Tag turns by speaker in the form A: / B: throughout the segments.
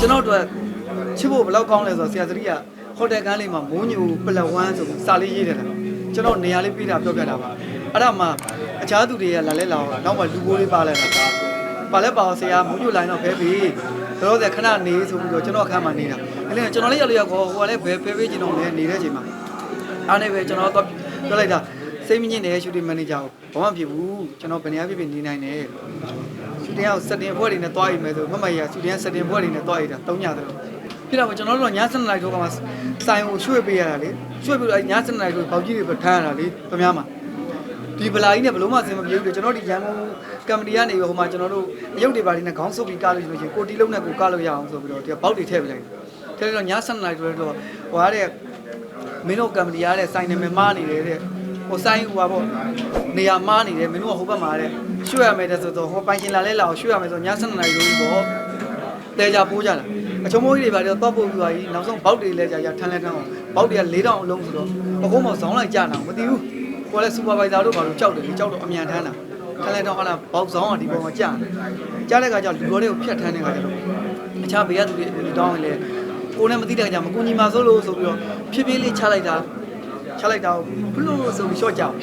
A: ကျွန်တော်တို့ချစ်ဖို့ဘယ်လောက်ကောင်းလဲဆိုတော့ဆရာသတိကဟိုတယ်ကန်းလေးမှာမိုးညိုပလက်ဝမ်းဆိုပြီးစာလေးရေးတယ်လားကျွန်တော်နေရာလေးပေးတာပြောပြတာပါအဲ့ဒါမှအခြားသူတွေကလာလဲလာအောင်နောက်မှလူကိုလေးပါလဲတာပါလဲပါအောင်ဆရာမိုးညိုလိုင်းတော့ဖဲပြီတော့တဲ့ခဏနေဆိုပြီးတော့ကျွန်တော်အခန်းမှာနေတာအဲ့လေကျွန်တော်လေးရောက်လို့ရောက်ဟိုကလည်းဘယ်ဖဲပေးကျွန်တော်လည်းနေတဲ့အချိန်မှာအားနေပဲကျွန်တော်တော့ပြောလိုက်တာ စိတ်မညစ်တဲ့ရှူတင်မန်နေဂျာကိုဘာမှမဖြစ်ဘူးကျွန်တော်ဘယ်နေရာဖြစ်ဖြစ်နေနိုင်တယ်ရှူတင်ကစတင်ဘွဲတွေနဲ့တွားရမယ်ဆိုမမရရှူတင်ကစတင်ဘွဲတွေနဲ့တွားရတာ၃ညတယ်လို့ဖြစ်တော့ကျွန်တော်တို့ကည7နာရီထိုးကမှစိုင်ကိုရွှေ့ပေးရတာလေရွှေ့ပြီးတော့ည7နာရီထိုးပေါက်ကြီးတွေပဲထမ်းရတာလေခင်ဗျားမှာဒီဗလာကြီးနဲ့ဘလို့မှအဆင်မပြေဘူးလေကျွန်တော်ဒီရန်ကုန်ကမ္ပဏီကနေဟိုမှာကျွန်တော်တို့အရုပ်တွေပါလေးနဲ့ခေါင်းဆုပ်ပြီးကားလို့ရှိလို့ရှိရင်ကိုတီလုံးနဲ့ကိုကားလို့ရအောင်ဆိုပြီးတော့ဒီပေါက်တွေထည့်ပေးလိုက်တယ်ထည့်လိုက်တော့ည7နာရီထိုးတော့ဟိုရတဲ့မင်းတို့ကမ္ပဏီရတဲ့စိုင်နာမည်မားနေတယ်တဲ့ ဟိုဆိုင်ဟိုပါပေါ့နေရာမားနေတယ်မင်းတို့ကဟိုဘက်မှာတဲ့ရွှေ့ရမယ်တဲ့ဆိုတော့ဟိုပိုင်ရှင်လာလဲလာအောင်ရွှေ့ရမယ်ဆိုည7နာရီလို့ပေါ့တဲကြပိုးကြတာအချုံမိုးကြီးတွေပါတော့တော့ပို့ပြီးသွားပြီနောက်ဆုံးဘောက်တွေလဲကြာကြာထမ်းလဲထမ်းအောင်ဘောက်တွေက၄တောင်အလုံးဆိုတော့အကုန်းမောင်ဇောင်းလိုက်ကြတာမသိဘူးကိုယ်လည်းစူပါဗိုက်ဇာတို့ဘာလို့ကြောက်တယ်လေကြောက်တော့အမြန်ထမ်းတာထမ်းလဲတော့ဟာလားဘောက်ဇောင်းကဒီပုံမှာကြာတယ်ကြားတဲ့ခါကျလူတော်တွေကိုဖျက်ထမ်းတဲ့ခါကျတော့အခြားဘေးကသူတွေအတူတောင်းရင်လေကိုယ်နဲ့မသိတဲ့ခါကျမကူညီမှာစိုးလို့ဆိုပြီးတော့ဖြည်းဖြည်းလေးချလိုက်တာ ချလိုက်တာဘလို့ဆိုပြီးရှော့ကြအောင်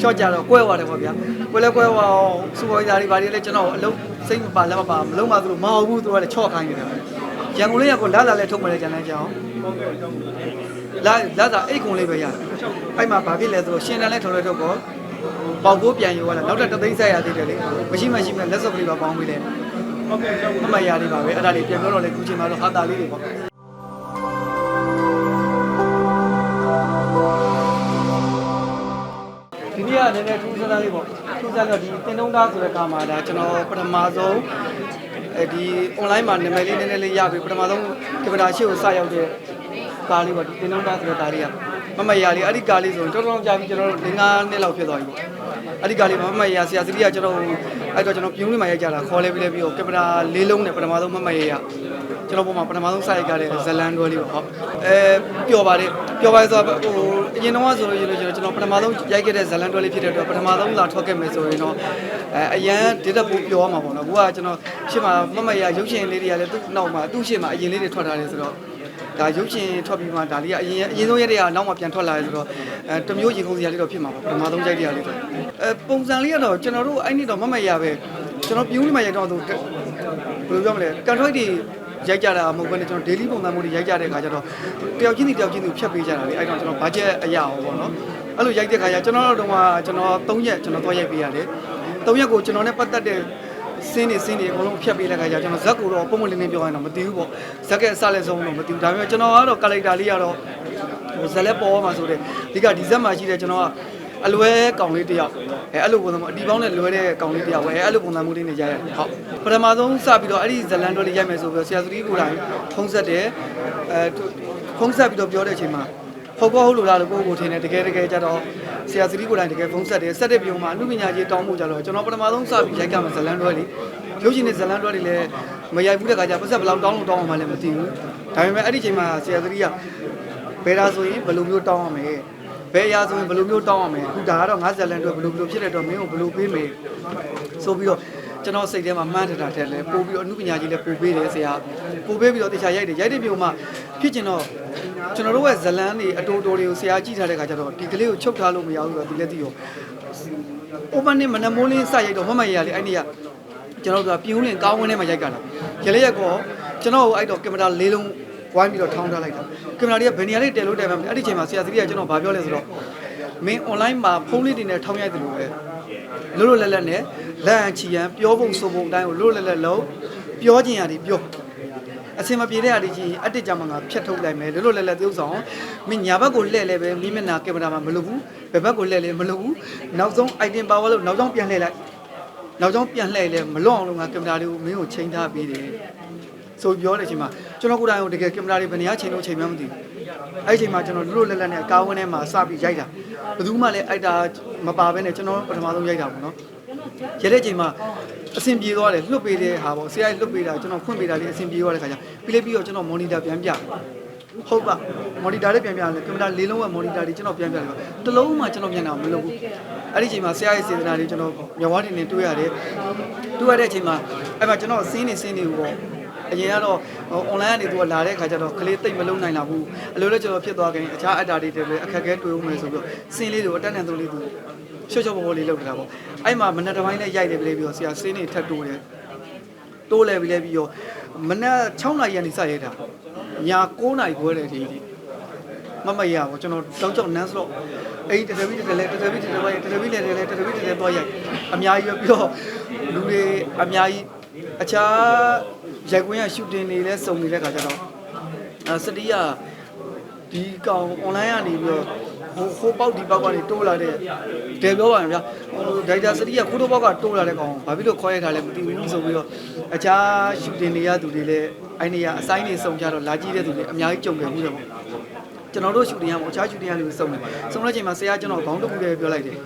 A: ရှော့ကြတော့ကွဲသွားတယ်ပေါ့ဗျာကွဲလဲကွဲသွားအောင်စူပါဗိုက်ဇာတွေဘာတွေလဲကျွန်တော်အလုံးစိတ်မပါလက်မပါမလုံးပါသလိုမဟုတ်ဘူးသူကလည်းချော့ခိုင်းနေတယ်ရန်ကုန်လေးကကိုလာလာလဲထုတ်မလဲကြံလဲကြအောင်လာလာသာအိတ်ကုံလေးပဲရတယ်အဲ့မှာဘာဖြစ်လဲဆိုတော့ရှင်တန်လဲထော်လဲထုတ်ပေါ့ပေါက်ကိုပြန်ယူရလာနောက်ထပ်တသိန်းဆက်ရသေးတယ်လေမရှိမရှိမဲ့လက်စောပ်ကလေးပါပေါင်းပေးတယ်ဟုတ်ကဲ့မမရလေးပါပဲအဲ့ဒါလေးပြန်ပြောတော့လေခုချိန်မှာတော့ဟာတာလေးတွေပေါ့ ကနည်းနည်းထူးဆန်းဆန်းလေးပေါ့ထူးဆန်းတော့ဒီတင်တုံးသားဆိုတဲ့ကာမှာဒါကျွန်တော်ပထမဆုံးအဲဒီ online မှာနာမည်လေးနည်းနည်းလေးရပြီပထမဆုံးကင်မရာရှေ့ကိုစရောက်တဲ့ကားလေးပေါ့ဒီတင်တုံးသားဆိုတဲ့ကားလေးကမမရလေးအဲ့ဒီကားလေးဆိုရင်တော်တော်ကြာပြီကျွန်တော်၄၅နှစ်လောက်ဖြစ်သွားပြီပေါ့အဲ့ဒီကားလေးမမရဆရာစတိကကျွန်တော်အဲ့တော့ကျွန်တော်ပြုံးလေးမှာရိုက်ကြတာခေါ်လဲပြီးလဲပြီးတော့ကင်မရာလေးလုံးနဲ့ပထမဆုံးမမရရ ကျွန်တော်ပုံမှာပထမဆုံးစရိုက်ကြတဲ့ဇလန်တွဲလေးပေါ့ဟုတ်အဲပျော်ပါတယ်ပျော်ပါတယ်ဆိုတော့ဟိုအရင်တော့ဆိုလို့ရလို့ကျွန်တော်ပထမဆုံးရိုက်ခဲ့တဲ့ဇလန်တွဲလေးဖြစ်တဲ့အတွက်ပထမဆုံးလာထွက်ခဲ့မယ်ဆိုရင်တော့အဲအရန်ဒီတက်ပိုးပျော်ရမှာပေါ့နော်ကိုကကျွန်တော်ရှေ့မှာမမရရုပ်ရှင်လေးတွေကလည်းသူ့နောက်မှာသူ့ရှေ့မှာအရင်လေးတွေထွက်ထားတယ်ဆိုတော့ဒါရုပ်ရှင်ထွက်ပြီးမှဒါလေးကအရင်အရင်ဆုံးရက်တွေကနောက်မှပြန်ထွက်လာတယ်ဆိုတော့အဲတမျိုးရင်ခုန်စရာလေးတော့ဖြစ်မှာပါပထမဆုံးရိုက်တဲ့ရလေးတော့အဲပုံစံလေးကတော့ကျွန်တော်တို့အဲ့နေ့တော့မမရပဲကျွန်တော်ပြူးနေမှရိုက်တော့သူဘယ်လိုပြောမလဲကန်ထွိုက်တွေ ရိုက်ကြတာမဟုတ်ဘဲနဲ့ကျွန်တော် daily ပုံစံမျိုးတွေရိုက်ကြတဲ့ခါကျတော့တယောက်ချင်းစီတယောက်ချင်းစီဖြတ်ပေးကြတာလေအဲ့တော့ကျွန်တော် budget အရာအောင်ပေါ့နော်အဲ့လိုရိုက်တဲ့ခါကျကျွန်တော်တို့ကကျွန်တော်3ရက်ကျွန်တော်သွားရိုက်ပေးရတယ်3ရက်ကိုကျွန်တော်နဲ့ပတ်သက်တဲ့စင်းနေစင်းနေအကုန်လုံးဖြတ်ပေးလိုက်ခါကျကျွန်တော်ဇက်ကိုတော့ပုံမလင်းလင်းပြောရင်တော့မသိဘူးပေါ့ဇက်ကဲအစလည်းဆုံးတော့မသိဘူးဒါပေမဲ့ကျွန်တော်ကတော့ character လေးကတော့ဟိုဇက်လက်ပေါ်မှာဆိုတဲ့ဒီကဒီဇက်မှာရှိတဲ့ကျွန်တော်က အလွဲကောင်လေးတယောက်အဲအဲ့လိုပုံစံမျိုးအဒီပေါင်းနဲ့လွဲတဲ့ကောင်လေးတယောက်ပဲအဲအဲ့လိုပုံစံမျိုးလေးနေကြရတယ်ဟုတ်ပထမဆုံးစပြီးတော့အဲ့ဒီဇလန်တော်လေးရိုက်မယ်ဆိုပြီးတော့ဆရာသတိကိုယ်တိုင်ဖုံးဆက်တယ်အဲဖုံးဆက်ပြီးတော့ပြောတဲ့အချိန်မှာဟုတ်ကောဟုတ်လို့လားလို့ကိုယ့်ကိုယ်ထင်တယ်တကယ်တကယ်ကြတော့ဆရာသတိကိုယ်တိုင်တကယ်ဖုံးဆက်တယ်ဆက်တဲ့ပြုံမှာအမှုပညာကြီးတောင်းဖို့ကြတော့ကျွန်တော်ပထမဆုံးစပြီးရိုက်ကမယ်ဇလန်တော်လေးရုပ်ရှင်နဲ့ဇလန်တော်လေးလည်းမရိုက်ဘူးတဲ့ခါကျပတ်ဆက်ဘယ်လောက်တောင်းလို့တောင်းအောင်မလဲမသိဘူးဒါပေမဲ့အဲ့ဒီချိန်မှာဆရာသတိကဘယ်ဒါဆိုရင်ဘယ်လိုမျိုးတောင်းအောင်မလဲ ဘယ်အရာဆိုရင်ဘယ်လိုမျိုးတောင်းရမလဲအခုဒါကတော့50လန်အတွက်ဘယ်လိုဘယ်လိုဖြစ်တဲ့အတွက်မင်းကိုဘယ်လိုပေးမယ်ဆိုပြီးတော့ကျွန်တော်စိတ်ထဲမှာမှန်းထတာတဲ့လဲပို့ပြီးတော့အမှုပညာကြီးလဲပို့ပေးတယ်ဆရာပို့ပေးပြီးတော့တခြားရိုက်တယ်ရိုက်တဲ့ပြုံမှာဖြစ်ကျင်တော့ကျွန်တော်တို့ရဲ့ဇလန်းတွေအတိုးတိုးတွေကိုဆရာကြည့်ထားတဲ့ခါကျတော့ဒီကလေးကိုချုပ်ထားလို့မရဘူးဆိုတော့ဒီလက်တီကိုအိုပန်နဲ့မနမိုးလင်းစရိုက်တော့မမရရလေအဲ့ဒီကကျွန်တော်တို့ကပြင်းဦးလင်ကောင်းဝင်းထဲမှာရိုက်ကြတာရလေးရက်ကောကျွန်တော်ကိုအဲ့တော့ကင်မရာလေးလုံး ဝိုင်းပြီးတော့ထောင်းထားလိုက်တာကင်မရာလေးကဘယ်နေရာလေးတယ်လို့တယ်မှမသိအဲ့ဒီချိန်မှာဆရာသတိကကျွန်တော်ဘာပြောလဲဆိုတော့မင်း online မှာဖုန်းလေးတွေနဲ့ထောင်းရိုက်တယ်လို့ပဲလွတ်လွတ်လပ်လပ်နဲ့လက်အန်ချီရန်ပြောဖို့ဆိုဖို့အတိုင်းကိုလွတ်လွတ်လပ်လပ်လုံးပြောချင်ရတယ်ပြောအစင်မပြေတဲ့အရာတွေကြီးအတစ်ကြမှာငါဖြတ်ထုတ်လိုက်မယ်လွတ်လွတ်လပ်လပ်သုံးဆောင်မင်းညာဘက်ကိုလှည့်လဲပဲမိမျက်နှာကင်မရာမှာမလုပ်ဘူးဘယ်ဘက်ကိုလှည့်လဲမလုပ်ဘူးနောက်ဆုံး item power လို့နောက်ဆုံးပြန်လှည့်လိုက်နောက်ဆုံးပြန်လှည့်လဲမလွတ်အောင်လို့ငါကင်မရာလေးကိုမင်းကိုချိန်ထားပေးတယ် ဆိုပြောတဲ့အချိန်မှာကျွန်တော်ကိုယ်တိုင်ကိုတကယ်ကင်မရာတွေဘယ်နေရာချိန်လို့ချိန်မှမသိဘူးအဲ့ဒီအချိန်မှာကျွန်တော်လွတ်လွတ်လပ်လပ်နဲ့ကားဝင်းထဲမှာစပြီးရိုက်တာဘယ်သူမှလည်းအိုက်တာမပါဘဲနဲ့ကျွန်တော်ပထမဆုံးရိုက်တာပေါ့နော်ရတဲ့အချိန်မှာအဆင်ပြေသွားတယ်လွတ်ပေးတဲ့ဟာပေါ့ဆရာကြီးလွတ်ပေးတာကျွန်တော်ဖွင့်ပေးတာလေးအဆင်ပြေသွားတဲ့ခါကျပြီးလေးပြီးတော့ကျွန်တော်မော်နီတာပြန်ပြဟုတ်ပါမော်နီတာလေးပြန်ပြတယ်ကင်မရာလေးလုံးကမော်နီတာလေးကျွန်တော်ပြန်ပြတယ်တလုံးမှကျွန်တော်ပြန်တာမလုပ်ဘူးအဲ့ဒီအချိန်မှာဆရာကြီးစေတနာလေးကျွန်တော်မြဝတင်နေတွေ့ရတယ်တွေ့ရတဲ့အချိန်မှာအဲ့မှာကျွန်တော်စင်းနေစင်းနေပေါ့ အရင်ကတော့ဟို online ကနေသူကလာတဲ့ခါကျတော့ကလေးတိတ်မလုံးနိုင်တော့ဘူးအလိုလိုကျွန်တော်ဖြစ်သွားခင်အခြားအတာတွေတွေအခက်အခဲတွေ့ဦးမယ်ဆိုပြီးတော့စင်းလေးတွေကိုအတက်နဲ့သုံးလေးသူချော့ချော့ပေါ်ပေါ်လေးလုပ်ထားတာပေါ့အဲ့မှာမနက်တစ်ပိုင်းနဲ့ရိုက်တယ်ပြလေးပြီးတော့ဆရာစင်းနေထပ်တိုးတယ်တိုးလဲပြီးလဲပြီးတော့မနက်6နာရီကနေစရိုက်တာည9နာရီခွဲတယ်ဒီဒီမမရဘူးကျွန်တော်တောက်ချောက်နန်းစတော့အဲ့ဒီတတပီတတလဲတတပီတတလဲတတပီလဲလဲတတပီတလဲတော့ရိုက်အများကြီးပဲပြီးတော့လူတွေအများကြီးအခြား ရိုက်ကွင်းရရှူတင်တွေလဲစုံနေတဲ့ခါကျတော့အဲစတီးကဒီကောင် online ကနေပြီးတော့ဟိုဟိုပေါက်ဒီပေါက်ကနေတိုးလာတဲ့တယ်ပြောပါရင်ဗျာဟိုဒိုက်တာစတီးကခိုးတော့ပေါက်ကတိုးလာတဲ့ကောင်ဘာဖြစ်လို့ခေါ်ရထားလဲမသိဘူးဆိုပြီးတော့အခြားရှူတင်တွေရသူတွေလည်းအဲ့နေရအဆိုင်တွေစုံကြတော့လာကြည့်တဲ့သူတွေအများကြီးကြုံခဲ့မှုတယ်ပေါ့ကျွန်တော်တို့ရှူတင်ရမှာအခြားရှူတင်ရလို့စုံတယ်စုံတဲ့ချိန်မှာဆရာကျွန်တော်ခေါင်းတစ်ခုတည်းပြောလိုက်တယ်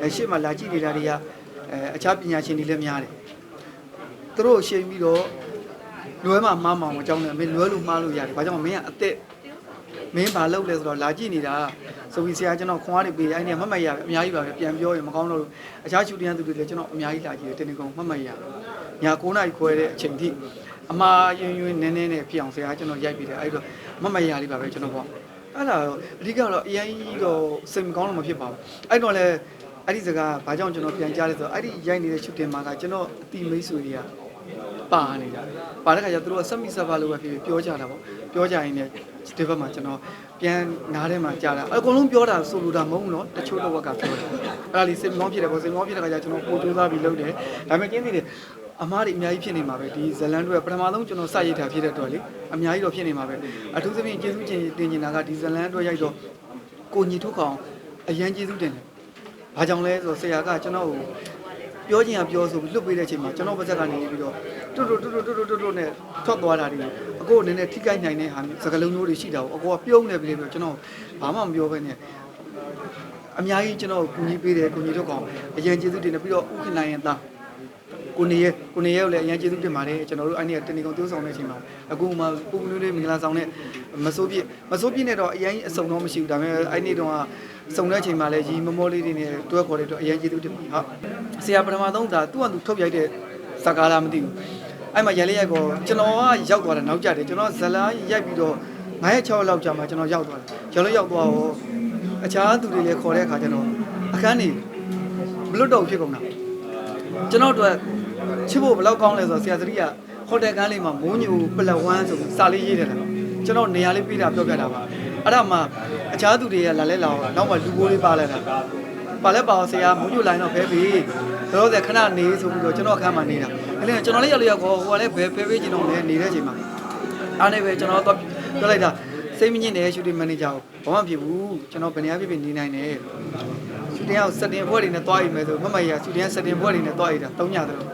A: အဲရှေ့မှာလာကြည့်နေတာတွေကအဲအခြားပညာရှင်တွေလည်းများတယ်သူတို့ရှင်းပြီးတော့ လွဲမှာမှားမှာမကြောင်းနဲ့မင်းလွဲလို့မှားလို့ရတယ်ဘာကြောင့်မင်းကအသက်မင်းဘာလုပ်လဲဆိုတော့လာကြည့်နေတာဆိုပြီးဆရာကျွန်တော်ခွန်အားတွေပေးအဲ့ဒီမမတ်ရပဲအများကြီးပါပဲပြန်ပြောရင်မကောင်းတော့လို့အခြားရှူတင်ရသူတွေလည်းကျွန်တော်အများကြီးလာကြည့်တယ်တင်းနေကုန်မမတ်ရညာ9နာရီခွဲတဲ့အချိန်ထိအမားယွန်းယွန်းနည်းနည်းနဲ့ဖြစ်အောင်ဆရာကျွန်တော်ရိုက်ပြီးတယ်အဲ့တော့မမတ်ရလေးပါပဲကျွန်တော်ပေါ့အဲ့ဒါတော့အဓိကတော့အရင်ကြီးတော့စိတ်မကောင်းလို့မဖြစ်ပါဘူးအဲ့တော့လည်းအဲ့ဒီစကားဘာကြောင့်ကျွန်တော်ပြန်ကြားလဲဆိုတော့အဲ့ဒီရိုက်နေတဲ့ရှူတင်မှာကကျွန်တော်အတိမိတ်ဆွေတွေက ပါနေတာပါတဲ့ခါကျသူတို့ကစက်မီဆက်ပါလို့ပဲဖြစ်ဖြစ်ပြောကြတာပေါ့ပြောကြရင်လည်းဒီဘက်မှာကျွန်တော်ပြန်နားထဲမှာကြားတာအကုန်လုံးပြောတာဆိုလိုတာမဟုတ်ဘူးနော်တချို့တော့ကပြောတယ်အဲ့ဒါလေးစိတ်မကောင်းဖြစ်တယ်ပေါ့စိတ်မကောင်းဖြစ်တဲ့ခါကျကျွန်တော်ပို့ကြိုးစားပြီးလုပ်တယ်ဒါပေမဲ့ကျင်းသေးတယ်အမားတွေအများကြီးဖြစ်နေမှာပဲဒီဇလန်တို့ကပထမဆုံးကျွန်တော်စရိုက်တာဖြစ်တဲ့အတွက်လေအများကြီးတော့ဖြစ်နေမှာပဲအထူးသဖြင့်ကျေးဇူးတင်တင်နေတာကဒီဇလန်အတွက်ရိုက်တော့ကိုညီထုတ်ကောင်အရန်ကျေးဇူးတင်တယ်ဘာကြောင့်လဲဆိုတော့ဆရာကကျွန်တော်ကို ပြောချင်ရပြောဆိုပြီးလွတ်ပေးတဲ့အချိန်မှာကျွန်တော်ပါဇက်ကနေပြီးတော့တွတ်တွတ်တွတ်တွတ်တွတ်တွတ်နဲ့ထွက်သွားတာတွေအကိုနည်းနည်းထိကိုက်နိုင်တဲ့ဟာစကလုံးမျိုးတွေရှိတာကိုအကိုကပြုံးနေပြီလေပြီးတော့ကျွန်တော်ဘာမှမပြောဘဲနဲ့အများကြီးကျွန်တော်ကူညီပေးတယ်ကူညီထုတ်ကောင်အရင်ကျေးဇူးတင်တယ်ပြီးတော့ဥက္ကနိုင်ရင်သား ကိုနေရဲကိုနေရဲကိုလည်းအရင်ကျေးဇူးတင်ပါတယ်ကျွန်တော်တို့အဲ့ဒီကတနေကုန်တိုးဆောင်တဲ့အချိန်မှာအခုမှပူပူနွေးနွေးမင်္ဂလာဆောင်တဲ့မစိုးပြည့်မစိုးပြည့်နဲ့တော့အရင်အစုံတော့မရှိဘူးဒါပေမဲ့အဲ့ဒီတော့စုံတဲ့အချိန်မှာလည်းရီမမောလေးတွေနဲ့တွဲခေါ်တဲ့အတွက်အရင်ကျေးဇူးတင်ပါတယ်ဟုတ်ဆရာပထမဆုံးဒါသူ့အတူထုတ်ရိုက်တဲ့စကားလားမသိဘူးအဲ့မှာရလေးရိုက်ကောကျွန်တော်ကရောက်သွားတာနောက်ကြတယ်ကျွန်တော်ဇလာရိုက်ပြီးတော့9ရက်6ရက်လောက်ကြာမှကျွန်တော်ရောက်သွားတယ်ကျော်လို့ရောက်သွားတော့အခြားသူတွေလည်းခေါ်တဲ့အခါကျတော့အခန်းနေမလွတ်တော့ဖြစ်ကုန်တာကျွန်တော်တို့ ချစ်ဖို့ဘယ်လောက်ကောင်းလဲဆိုတော့ဆရာသတိကဟိုတယ်ကန်းလေးမှာမိုးညိုပလက်ဝမ်းဆိုပြီးစာလေးရေးတယ်လားကျွန်တော်နေရာလေးပေးတာပြောပြတာပါအဲ့ဒါမှအခြားသူတွေကလာလဲလာတော့နောက်မှလူဘိုးလေးပါလာတာပါလဲပါအောင်ဆရာမိုးညိုလိုင်းတော့ဖဲပြီတော့တဲ့ခဏနေဆိုပြီးတော့ကျွန်တော်အခန်းမှာနေတာအဲ့လေကျွန်တော်လေးရောက်လို့ရောက်ခေါ်ဟိုကလည်းဘယ်ဖဲပေးချင်တော့လဲနေတဲ့အချိန်မှာအားနေပဲကျွန်တော်တော့ပြောလိုက်တာစိတ်မညစ်တဲ့ရှူတင်မန်နေဂျာကိုဘာမှဖြစ်ဘူးကျွန်တော်ဘယ်နေရာဖြစ်ဖြစ်နေနိုင်တယ်ရှူတင်အောင်စက်တင်ဘွဲတွေနဲ့တွားရမယ်ဆိုမမရရှူတင်ကစက်တင်ဘွဲတွေနဲ့တွားရတာ၃ညတယ်လို့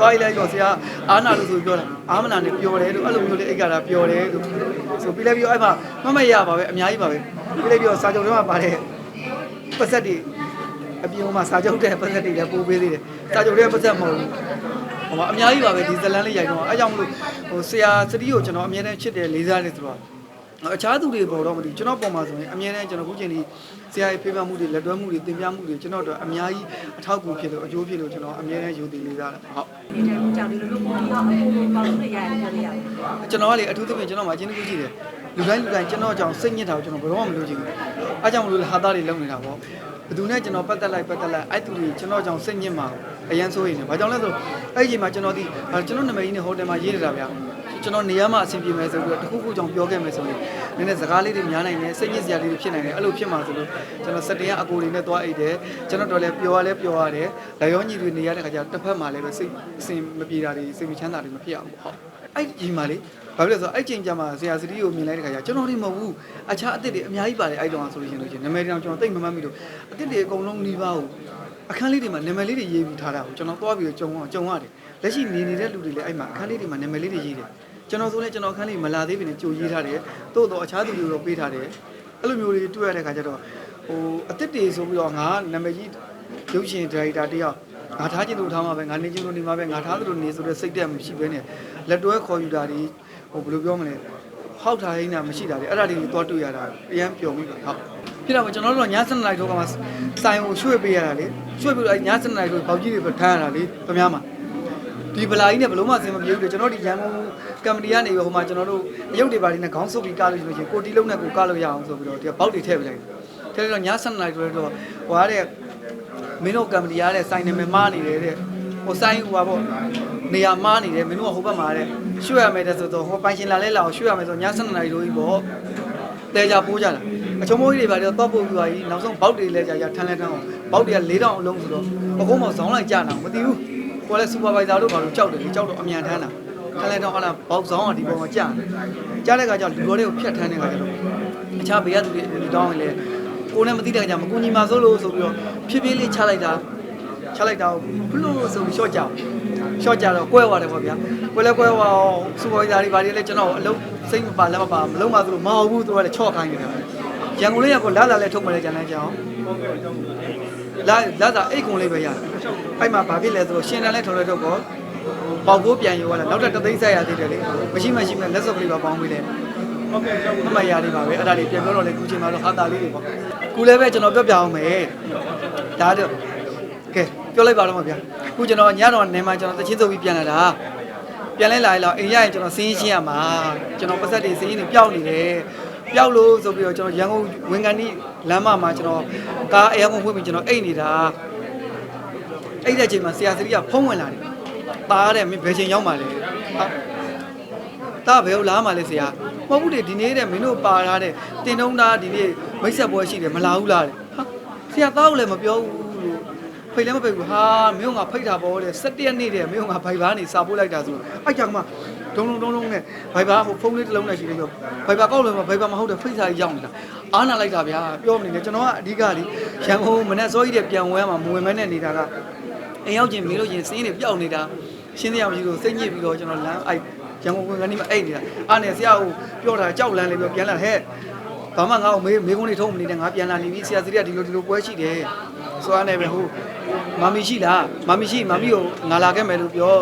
A: တွားရလိုက်တော့ဆရာအားနာလို့ဆိုပြောတာအားမနာနဲ့ပျော်တယ်လို့အဲ့လိုမျိုးလေးအိတ်ကတာပျော်တယ်လို့ဆိုပြီးလိုက်ပြီးအဲ့မှာမမရပါပဲအများကြီးပါပဲပြီးလိုက်ပြီးတော့စာချုပ်ထဲမှာပါတယ်ပတ်သက်တွေအပြင်မှာစာချုပ်တဲ့ပတ်သက်တွေလည်းပို့ပေးသေးတယ်စာချုပ်တဲ့ပတ်သက်မဟုတ်ဘူးဟိုမှာအများကြီးပါပဲဒီဇလန်လေးရိုက်တော့အဲကြောင့်မလို့ဟိုဆရာစတီးကိုကျွန်တော်အမြဲတမ်းချစ်တယ်လေးစားတယ်ဆိုတော့ အခြားသူတွေပေါ်တော့မသိကျွန်တော်ပေါ်မှာဆိုရင်အမြဲတမ်းကျွန်တော်ခုချိန်ဒီဆရာရဲ့ဖေးပြမှုတွေလက်တွဲမှုတွေသင်ပြမှုတွေကျွန်တော်တို့အများကြီးအထောက်အကူဖြစ်လို့အကျိုးဖြစ်လို့ကျွန်တော်အမြဲတမ်းယူတည်လေးစားတယ်ဟုတ်
B: ဒီတဲကြောင့်ဒီလိုလိုပေါ့ဒီတော့အကုန်လုံးပေါင်းလို့ရတယ်ပြောလို့ရတယ်
A: ကျွန်တော်ကလေအထူးသဖြင့်ကျွန်တော်မှာအချင်းတစ်ခုရှိတယ်လူတိုင်းလူတိုင်းကျွန်တော်ကြောင့်စိတ်ညစ်တာကိုကျွန်တော်ဘယ်တော့မှမလုပ်ချင်ဘူးအားကြောင့်မလို့ဟာသားတွေလုံနေတာပေါ့ဘယ်သူနဲ့ကျွန်တော်ပတ်သက်လိုက်ပတ်သက်လိုက်အဲ့သူတွေကျွန်တော်ကြောင့်စိတ်ညစ်မှာအရန်ဆိုးရင်လည်းဘာကြောင့်လဲဆိုအဲ့ဒီအချိန်မှာကျွန်တော်ဒီကျွန်တော်နာမည်ကြီးနဲ့ဟိုတယ်မှာရေးနေတာဗျာ ကျွန်တော်နေရာမှာအဆင်ပြေမယ်ဆိုပြီးတော့တခုခုကြောင့်ပြောခဲ့မယ်ဆိုရင်နည်းနည်းစကားလေးတွေများနိုင်တယ်စိတ်ညစ်စရာလေးတွေဖြစ်နိုင်တယ်အဲ့လိုဖြစ်မှာဆိုလို့ကျွန်တော်စက်တင်ကအကိုတွေနဲ့သွားအိတ်တယ်ကျွန်တော်တို့လည်းပျော်ရလဲပျော်ရတယ်လာရောညီတွေနေရတဲ့ခါကျတစ်ဖက်မှာလည်းပဲစိတ်အဆင်မပြေတာတွေစိတ်မချမ်းသာတွေမဖြစ်အောင်ဟုတ်အဲ့ဒီမှာလေဘာဖြစ်လဲဆိုတော့အဲ့ချိန်ကျမှဆရာစတီးကိုမြင်လိုက်တဲ့ခါကျကျွန်တော်ဒီမဟုတ်ဘူးအခြားအစ်စ်တွေအများကြီးပါတယ်အဲ့တုန်းကဆိုလို့ရှိရင်လို့ချင်းနာမည်တောင်ကျွန်တော်သိမမှတ်မိလို့အစ်စ်တွေအကုန်လုံးနှီးပါဘူးအခန်းလေးတွေမှာနာမည်လေးတွေရေးပြီးထားတာကိုကျွန်တော်သွားပြီးတော့ကြုံအောင်ကြုံရတယ်လက်ရှိနေနေတဲ့လူတွေလည်းအဲ့မှာအခန်းလေးတွေမှာနာမည်လေးတွေရေးတယ် ကျွန်တော်ဆိုလည်းကျွန်တော်အခန်းလေးမလာသေးပြီနဲ့ကြိုရေးထားတယ်တိုးတော့အခြားသူတွေတော့ပေးထားတယ်အဲ့လိုမျိုးတွေတွေ့ရတဲ့ခါကျတော့ဟိုအစ်စ်တွေဆိုပြီးတော့ငါနာမည်ကြီးရုပ်ရှင်ဒါရိုက်တာတယောက်ငါထားချင်လို့ထားမှာပဲငါနေချင်လို့နေမှာပဲငါထားသလိုနေဆိုတဲ့စိတ်တက်မရှိဘဲနဲ့လက်တွဲခေါ်ယူတာတွေဟိုဘယ်လိုပြောမလဲဟောက်ထားရင်းတာမရှိတာလေအဲ့ဒါတွေသွားတွေ့ရတာအရန်ပျော်မိပါဟုတ်ဖြစ်တော့ကျွန်တော်တို့ကည7နာရီတော့ကမှစိုင်ကိုရွှေ့ပေးရတာလေရွှေ့ပြီးတော့ည7နာရီတော့ပေါက်ကြီးတွေပဲထားရတာလေခင်ဗျားမှာ ဒီဗလာကြီးနဲ့ဘလို့မှအဆင်မပြေဘူးလေကျွန်တော်ဒီရန်ကုန်ကမ္ပဏီကနေဟိုမှာကျွန်တော်တို့အရုပ်တွေပါလေးနဲ့ခေါင်းဆုပ်ပြီးကားလို့ရှိလို့ချင်းကိုတီလုံးနဲ့ကိုကားလို့ရအောင်ဆိုပြီးတော့ဒီဘောက်တွေထည့်ပေးလိုက်ထည့်လိုက်တော့ည7နာရီတော့တော့ဟိုရတဲ့မင်းတို့ကမ္ပဏီရတဲ့စိုင်းနေမယ်မားနေတယ်တဲ့ဟိုစိုင်းဟိုပါပေါ့နေရာမားနေတယ်မင်းတို့ကဟိုဘက်မှာတဲ့ရွှေ့ရမယ်တဲ့ဆိုတော့ဟိုပိုင်ရှင်လာလဲလာအောင်ရွှေ့ရမယ်ဆိုည7နာရီလို့ကြီးပေါ့တဲကြပိုးကြတာအချုံမိုးကြီးတွေပါတော့တော့ပို့ပြီးပါကြီးနောက်ဆုံးဘောက်တွေလဲကြရထမ်းလဲထမ်းအောင်ဘောက်တွေက၄တောင်အလုံးဆိုတော့ပကုံးမောင်ဇောင်းလိုက်ကြတာမသိဘူး ကိုလည်းစူပါဗိုက်ဇာတို့ဘာလို့ကြောက်တယ်လေကြောက်တော့အမြန်ထမ်းတာထမ်းလိုက်တော့ဟာလာဘောက်ဆောင်ကဒီပုံမှာကြာကြားတဲ့ခါကျလူတော်တွေကိုဖျက်ထမ်းတဲ့ခါကျတော့အခြားဘေးကသူတွေဒီတောင်းလေကိုနဲ့မသိတဲ့ခါကျမကူညီမှာစိုးလို့ဆိုပြီးတော့ဖြည်းဖြည်းလေးချလိုက်တာချလိုက်တာဘလို့ဆိုပြီးရှော့ကြရှော့ကြတော့ကွဲသွားတယ်ပေါ့ဗျာကွဲလဲကွဲသွားအောင်စူပါဗိုက်ဇာတွေဘာတွေလဲကျွန်တော်အလုံးစိတ်မပါလက်မပါမလုံးပါသလိုမဟုတ်ဘူးသူကလည်းချော့ခိုင်းနေတယ်ရန်ကုန်လေးကကိုလာလာလဲထုတ်မလဲကြမ်းလဲကြအောင် လာလာတာအိတ်ကုန်လေးပဲရတယ်အဲ့မှာဘာဖြစ်လဲဆိုတော့ရှင်တန်လဲထုံလဲထုတ်ပေါ့ပေါက်ကိုပြန်ယူရတာနောက်ထပ်တသိန်းဆက်ရသေးတယ်လေမရှိမရှိမဲ့လက်စောပ်ကလေးပါပေါင်းပေးတယ်ဟုတ်ကဲ့ကျွန်တော်အမှတ်ရလေးပါပဲအဲ့ဒါလေးပြန်ပြောတော့လေခုချိန်မှာတော့ဟာတာလေးတွေပေါ့ခုလည်းပဲကျွန်တော်ပြောပြအောင်မယ်ဒါတော့ကဲပြောလိုက်ပါတော့မဗျာခုကျွန်တော်ညတော့နေမှာကျွန်တော်တချင်းစုပ်ပြီးပြန်လာတာပြန်လဲလာရင်တော့အိမ်ရရင်ကျွန်တော်စင်းရှင်းရမှာကျွန်တော်ပတ်သက်တွေစင်းတွေပျောက်နေတယ် ပျောက်လို့ဆိုပြီးတော့ကျွန်တော်ရန်ကုန်ဝင်ကန်ဒီလမ်းမမှာကျွန်တော်ကားအဲကုန်ဖွင့်ပြီးကျွန်တော်အိတ်နေတာအိတ်တဲ့အချိန်မှာဆရာစရိကဖုန်းဝင်လာတယ်။ပါတဲ့မင်းဘယ်ချိန်ရောက်မှလဲ။တာဘယ်လိုလားမှလဲဆရာ။မဟုတ်ဘူးလေဒီနေ့တဲ့မင်းတို့ပါထားတဲ့တင်တုံးသားဒီနေ့မိတ်ဆက်ပွဲရှိတယ်မလာဘူးလားတဲ့။ဟာဆရာသားကိုလည်းမပြောဘူးလို့ဖိတ်လည်းမဖိတ်ဘူး။ဟာမင်းတို့ငါဖိတ်တာပေါ့တဲ့၁၇ရက်နေ့တဲ့မင်းတို့ငါဖိုက်ပါနေစာပို့လိုက်တာဆိုအဲ့ကြောင့်မှ ဒုံလုံးဒုံလုံးနဲ့ဘိုင်ဘာဟိုဖုန်းလေးတစ်လုံးနဲ့ရှိတယ်ပြောဘိုင်ဘာကောက်လို့မဘိုင်ဘာမဟုတ်တဲ့ဖိတ်စာကြီးရောက်နေတာအားနာလိုက်တာဗျာပြောမနေနဲ့ကျွန်တော်ကအဓိကလေရန်ကုန်မနေ့စောကြီးတဲ့ပြန်ဝဲမှာမဝင်မဲနဲ့နေတာကအိမ်ရောက်ချင်းမင်းတို့ရင်စင်းတွေပျောက်နေတာရှင်းစရာမရှိလို့စိတ်ညစ်ပြီးတော့ကျွန်တော်လမ်းအိုက်ရန်ကုန်ဝင်ကနေမှအိတ်နေတာအားနဲ့ဆရာကပြောတာကြောက်လန်းလေပြောပြန်လာဟဲ့ဘာမှငါ့ကိုမေးမေးခွန်းလေးထုံးမနေနဲ့ငါပြန်လာနေပြီဆရာစရီကဒီလိုဒီလိုပွဲရှိတယ်ဆိုအားနဲ့ပဲဟို မမီရှိလားမမီရှိမမီကိုငါလာခဲ့မယ်လို့ပြော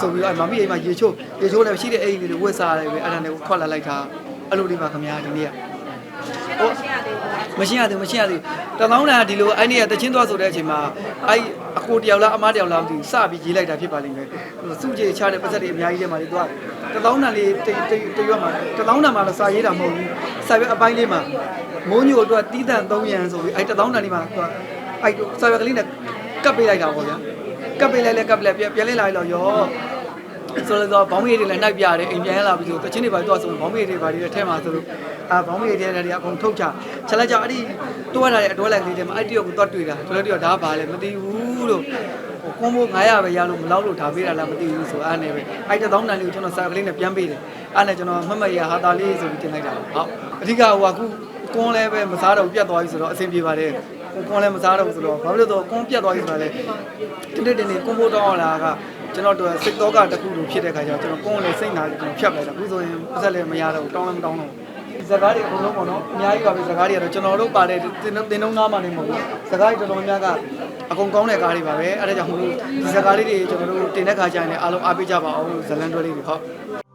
A: ဆိုပြီးတော့မမီအိမ်မှာရေချိုးရေချိုးလည်းရှိတဲ့အိမ်လေးတွေဝက်စားတယ်ပဲအဲ့ဒါနဲ့ကိုထွက်လာလိုက်တာအဲ့လိုလေးပါခင်ဗျာဒီနေ့က
B: ဟုတ်ရှင်းရသေးဘူးလား
A: မရှင်းရသေးဘူးမရှင်းရသေးဘူးတသောင်းတန်ကဒီလိုအဲ့ဒီကတချင်းသွားဆိုတဲ့အချိန်မှာအဲ့အကိုတယောက်လားအမတယောက်လားမသိဘူးစပြီးရေးလိုက်တာဖြစ်ပါလိမ့်မယ်စုကြည်ချတဲ့ပတ်သက်တွေအများကြီးထဲမှာလေသူကတသောင်းတန်လေးတိတ်တိတ်တရွက်မှာတသောင်းတန်မှာလည်းစာရေးတာမဟုတ်ဘူးစာရွက်အပိုင်းလေးမှာမိုးညိုအတွက်တီးတန့်3ရန်ဆိုပြီးအဲ့တသောင်းတန်လေးမှာသူကအဲ့စာရွက်ကလေးနဲ့ ကပ်ပေးလိုက်တာပေါ့ဗျာကပ်ပေးလိုက်လဲကပ်လိုက်ပြန်ပြန်လေးလာလိုက်တော့ရောဆိုတော့ဘောင်းမီတွေလည်းနှိုက်ပြတယ်အိမ်ပြန်လာပြီးဆိုတချင်းတွေပါတော့ဆိုဘောင်းမီတွေပါတွေထဲမှာဆိုလို့အာဘောင်းမီတွေထဲတွေအကုန်ထုတ်ချချက်လိုက်ကြအဲ့ဒီတွဲလာတဲ့အတွဲလိုက်ကလေးတွေမှာအဲ့တယောက်ကိုတော့တွေ့တာတွဲတယောက်ဒါပါလဲမသိဘူးလို့ကွန်ဘို900ပဲရလို့မလောက်လို့ဒါပေးတာလားမသိဘူးဆိုအားနေပဲအဲ့တသောင်းတန်လေးကိုကျွန်တော်စာကလေးနဲ့ပြန်ပေးတယ်အားနဲ့ကျွန်တော်မှတ်မှတ်ရဟာတာလေးဆိုပြီးတင်လိုက်တာဟုတ်အဓိကဟိုကခုကွန်လည်းပဲမစားတော့ပြတ်သွားပြီဆိုတော့အဆင်ပြေပါတယ် ကွန်လည်းမစားတော့ဘူးဆိုတော့ဘာဖြစ်လို့တော့ကွန်ပြတ်သွားပြီဆိုတာလဲတနေ့တနေ့ကွန်ဘိုတောင်းလာကကျွန်တော်တို့စိတ်တော့ကတစ်ခုလိုဖြစ်တဲ့ခါကျတော့ကျွန်တော်ကွန်လည်းစိတ်နာပြီးကျွန်တော်ဖြတ်လိုက်တာအခုဆိုရင်ပတ်သက်လည်းမရတော့ဘူးတောင်းလည်းမတောင်းတော့ဘူးစကားတွေအကုန်လုံးပေါ့နော်အများကြီးပါပဲစကားတွေကတော့ကျွန်တော်တို့ပါတဲ့တင်တင်တုံးသားမှနေမဟုတ်ဘူးစကားတွေတော်တော်များများကအကုန်ကောင်းတဲ့ကားတွေပါပဲအဲဒါကြောင့်မို့လို့ဒီစကားလေးတွေကျွန်တော်တို့တင်တဲ့ခါကျရင်လည်းအားလုံးအားပေးကြပါအောင်လို့ဇလန်တွဲလေးတွေဟုတ်